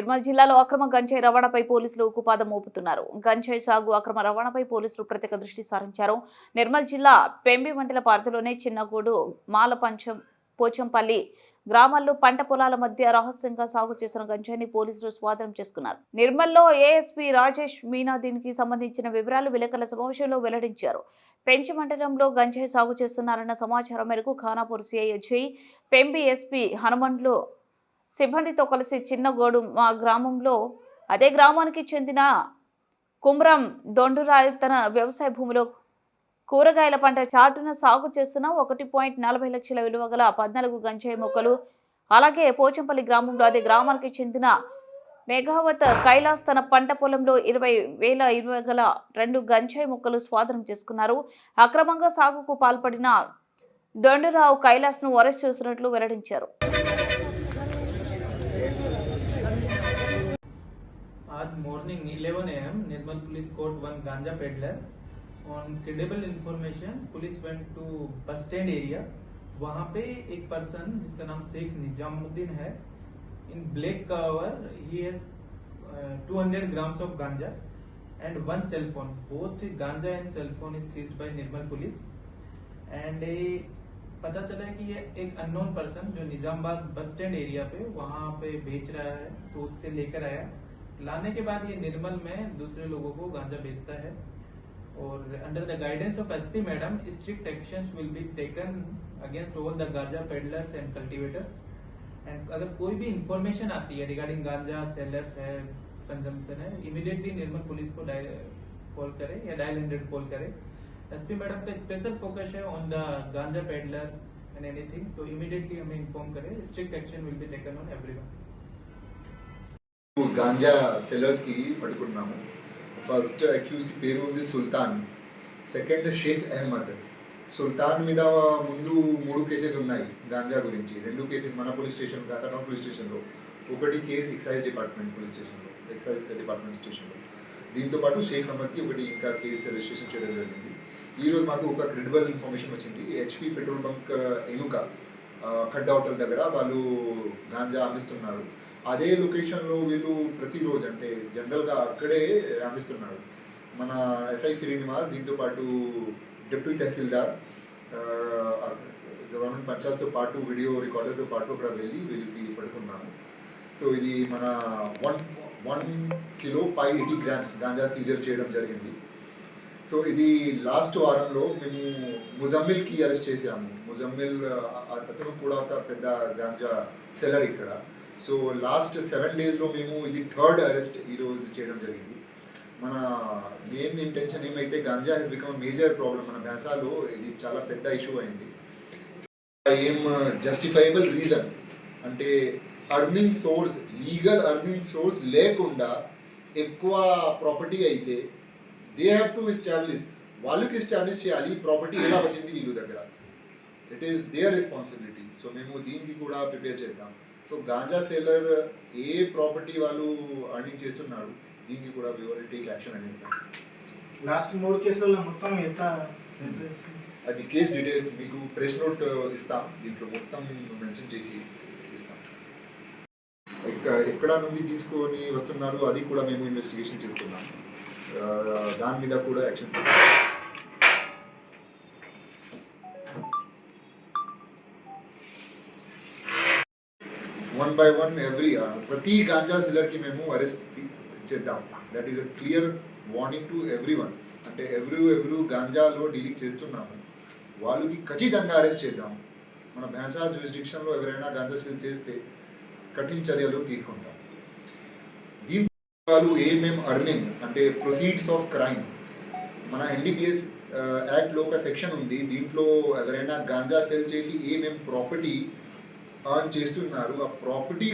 నిర్మల్ జిల్లాలో అక్రమ గంజాయి రవాణాపై పోలీసులు ఉక్కుపాదం మోపుతున్నారు. గంజాయి సాగు అక్రమ రవాణాపై పోలీసులు ప్రత్యేక దృష్టి సారించారు. నిర్మల్ జిల్లా పెంబి మండల పరిధిలోనే చిన్నగూడు మాలపంచం పోచంపల్లి గ్రామాల్లో పంట పొలాల మధ్య రహస్యంగా సాగు చేసిన గంజాయిని పోలీసులు స్వాధీనం చేసుకున్నారు. నిర్మల్లో ఏఎస్పీ రాజేష్ మీనా దీనికి సంబంధించిన వివరాలు విలేకరుల సమావేశంలో వెల్లడించారు. పెంచి మండలంలో గంజాయి సాగు చేస్తున్నారన్న సమాచారం మేరకు ఖానాపూర్ సిఐ జై పెంబి ఎస్పీ హనుమండ్లు సిబ్బందితో కలిసి చిన్నగోడు మా గ్రామంలో అదే గ్రామానికి చెందిన కుమ్రం దొండురాయ్ తన వ్యవసాయ భూమిలో కూరగాయల పంట చాటున సాగు చేస్తున్న ఒకటి పాయింట్ నలభై లక్షల విలువ గల పద్నాలుగు గంజాయి మొక్కలు అలాగే పోచంపల్లి గ్రామంలో అదే గ్రామానికి చెందిన మేఘావత్ కైలాస్ తన పంట పొలంలో ఇరవై వేల ఇరవై గల రెండు గంజాయి మొక్కలు స్వాధీనం చేసుకున్నారు. అక్రమంగా సాగుకు పాల్పడిన దొండరావు కైలాస్ను అరెస్ట్ చేసినట్లు వెల్లడించారు. आज morning 11 AM Nirmal police caught one ganja peddler on credible information police went to bus stand area वहाँ पे एक पर्सन जिसका नाम शेख निजामुद्दीन है in black cover he has 200 grams of ganja and one cell phone both ganja and cell phone is seized by Nirmal police and पता चला है कि ये एक अननोन पर्सन जो निजामाबाद बस स्टैंड एरिया पे वहाँ पे बेच रहा है तो उससे लेकर आया। लाने के बाद ये निर्मल में दूसरे लोगों को गांजा बेचता है। और under the guidance of SP madam strict actions will be taken against all the ganja peddlers and cultivators and अगर कोई भी इंफॉर्मेशन आती है रिगार्डिंग गांजा सेलर्स है कंजम्पशन है इमीडिएटली निर्मल पुलिस को कॉल करे या डायल हंड्रेड कॉल करे। एसपी मैडम का स्पेशल फोकस है on the ganja peddlers and anything तो इमीडिएटली हमें इन्फॉर्म करें strict action will be taken on everyone ganja సెల్లర్స్కి పట్టుకున్నాము ఫస్ట్ అక్యూజ్కి పేరు ఉంది సుల్తాన్. సెకండ్ షేక్ అహ్మద్. సుల్తాన్ మీద ముందు మూడు కేసెస్ ఉన్నాయి గాంజా గురించి. రెండు కేసెస్ మన పోలీస్ స్టేషన్ కాకటం పోలీస్ స్టేషన్లో. ఒకటి కేసు ఎక్సైజ్ డిపార్ట్మెంట్ పోలీస్ స్టేషన్లో ఎక్సైజ్ డిపార్ట్మెంట్ స్టేషన్లో. దీంతో పాటు షేక్ అహ్మద్కి ఒకటి ఇంకా కేసు రిజిస్ట్రేషన్ చేయడం జరిగింది. ఈరోజు మాకు ఒక క్రెడిబుల్ ఇన్ఫర్మేషన్ వచ్చింది. హెచ్పి పెట్రోల్ బంక్ ఎనుక uh, ఖడ్డా హోటల్ దగ్గర వాళ్ళు గాంజా అమ్మిస్తున్నారు. అదే లొకేషన్లో వీళ్ళు ప్రతిరోజు అంటే జనరల్గా అక్కడే రాణిస్తున్నాడు మన ఎస్ఐ శ్రీనివాస్ దీంతో పాటు డిప్యూటీ తహసీల్దార్ గవర్నమెంట్ పంచాయత్తో పాటు వీడియో రికార్డర్తో పాటు అక్కడ వెళ్ళి వీళ్ళకి పడుకున్నాము సో ఇది మన one one kilo five eighty grams ganja seizure చేయడం జరిగింది. సో ఇది లాస్ట్ వారంలో మేము ముజమ్మిల్కి అరెస్ట్ చేసాము ముజమ్మిల్ అతను కూడా ఒక పెద్ద గాంజా సెల్లర్ ఇక్కడ. సో లాస్ట్ సెవెన్ డేస్లో మేము ఇది థర్డ్ అరెస్ట్ ఈరోజు చేయడం జరిగింది. మన మెయిన్ ఇంటెన్షన్ ఏమైతే ganja has become major problem మన భేసాలో ఇది చాలా పెద్ద ఇష్యూ అయింది. ఏం జస్టిఫైబుల్ రీజన్ అంటే earning source legal earning source లేకుండా ఎక్కువ ప్రాపర్టీ అయితే దే హ్యావ్ టు ఎస్టాబ్లిష్ వాళ్ళకి ఎస్టాబ్లిష్ చేయాలి ప్రాపర్టీ ఎలా వచ్చింది వీళ్ళు దగ్గర. It is their responsibility so మేము దీనికి కూడా ప్రిపేర్ చేద్దాం. సో గాంజా సెల్లర్ ఏ ప్రాపర్టీ వాళ్ళు అర్నింగ్ చేస్తున్నారు దీనికి కూడా వి విల్ టేక్ యాక్షన్ అనేస్తాం లాస్ట్ మూడు కేసులలో మొత్తం ఎంత చేసింది? అది కేస్ డీటెయిల్స్ మీకు ప్రెస్ నోట్ ఇస్తాం. దీంట్లో మొత్తం మెన్షన్ చేసి ఇస్తాం. ఎక్క- ఎక్కడ నుండి తీసుకొని వస్తున్నారు అది కూడా మేము ఇన్వెస్టిగేషన్ చేస్తున్నాం. దాని మీద కూడా యాక్షన్ తీసుకుంటాం వన్ బై వన్ ఎవ్రీ ప్రతి గాంజా సెల్లర్కి మేము అరెస్ట్ చేద్దాం. That is a clear warning to every one అంటే ఎవ్రీ ఎవ్రీ గాంజాలో డీలింగ్ చేస్తున్నాము వాళ్ళకి ఖచ్చితంగా అరెస్ట్ చేద్దాం. మన భేసా జ్యూరిస్డిక్షన్లో ఎవరైనా గాంజా సెల్ చేస్తే కఠిన చర్యలు తీసుకుంటాం. దీని వాళ్ళు ఏమేం అర్నింగ్ అంటే ప్రొసీడ్స్ ఆఫ్ క్రైమ్ మన ఎన్డీపీఎస్ యాక్ట్లో ఒక సెక్షన్ ఉంది. దీంట్లో ఎవరైనా గాంజా సెల్ చేసి ఏమేం ప్రాపర్టీ ఆన్ చేస్తున్నారు. ఆ ప్రాపర్టీ